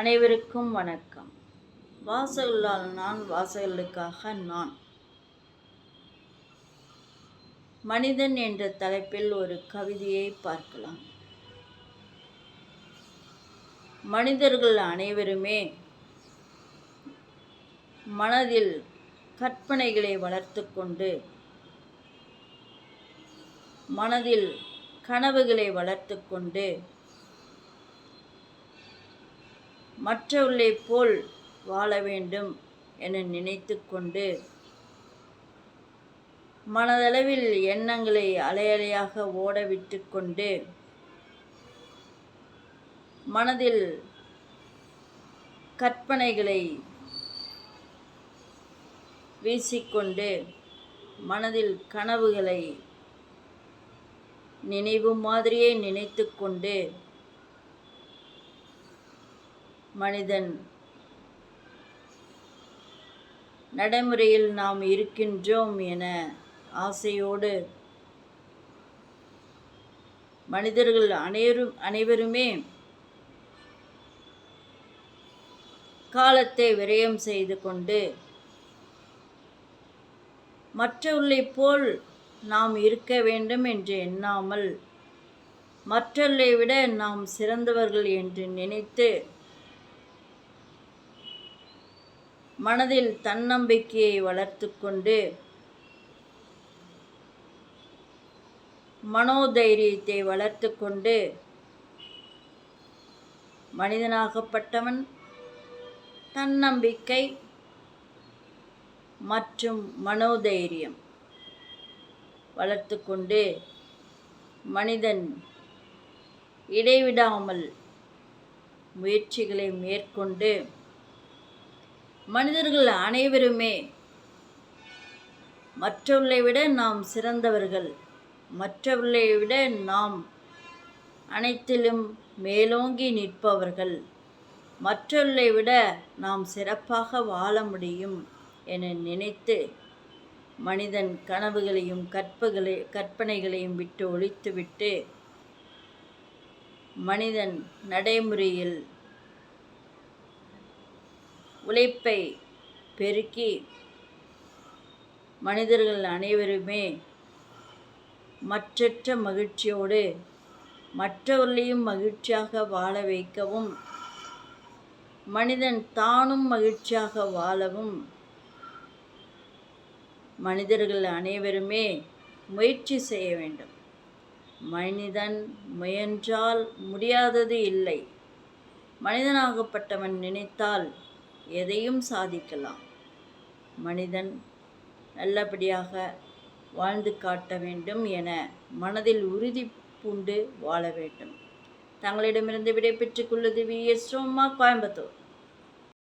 அனைவருக்கும் வணக்கம். வாசகர்களால் நான் வாசகர்களுக்காக நான். மனிதன் என்ற தலைப்பில் ஒரு கவிதையை பார்க்கலாம். மனிதர்கள் அனைவருமே மனதில் கற்பனைகளை வளர்த்து கொண்டு மனதில் கனவுகளை வளர்த்து கொண்டு மற்றவர்களைப் போல் வாழ வேண்டும் என நினைத்து கொண்டு மனதளவில் எண்ணங்களை அலையலையாக ஓட விட்டு கொண்டு மனதில் கற்பனைகளை வீசிக்கொண்டு மனதில் கனவுகளை நினைவு மாதிரியே நினைத்து கொண்டு மனிதன். நடைமுறையில் நாம் இருக்கின்றோம் என ஆசையோடு மனிதர்கள் அனைவரும் அனைவருமே காலத்தை விரயம் செய்து கொண்டு மற்றவர்களை போல் நாம் இருக்க வேண்டும் என்று எண்ணாமல் மற்றவர்களை விட நாம் சிறந்தவர்கள் என்று நினைத்து மனதில் தன்னம்பிக்கையை வளர்த்து கொண்டு மனோதைரியத்தை வளர்த்து கொண்டு மனிதனாகப்பட்டவன் தன்னம்பிக்கை மற்றும் மனோதைரியம் வளர்த்து கொண்டு மனிதன் இடைவிடாமல் முயற்சிகளை மேற்கொண்டு மனிதர்கள் அனைவருமே மற்றவர்களை விட நாம் சிறந்தவர்கள். மற்றவர்களை விட நாம் அனைத்திலும் மேலோங்கி நிற்பவர்கள். மற்றவர்களை விட நாம் சிறப்பாக வாழ முடியும் என நினைத்து மனிதன் கனவுகளையும் கற்புகளை கற்பனைகளையும் விட்டு ஒழித்துவிட்டு மனிதன் நடைமுறையில் உழைப்பை பெருக்கி மனிதர்கள் அனைவருமே மற்றற்ற மகிழ்ச்சியோடு மற்றவர்களையும் மகிழ்ச்சியாக வாழ வைக்கவும் மனிதன் தானும் மகிழ்ச்சியாக வாழவும் மனிதர்கள் அனைவருமே முயற்சி செய்ய வேண்டும். மனிதன் முயன்றால் முடியாதது இல்லை. மனிதனாகப்பட்டவன் நினைத்தால் எதையும் சாதிக்கலாம். மனிதன் நல்லபடியாக வாழ்ந்து காட்ட வேண்டும் என மனதில் உறுதி பூண்டு வாழ வேண்டும். தங்களிடமிருந்து விடைபெற்றுக் கொள்வது வி எஸ் கோயம்புத்தூர்.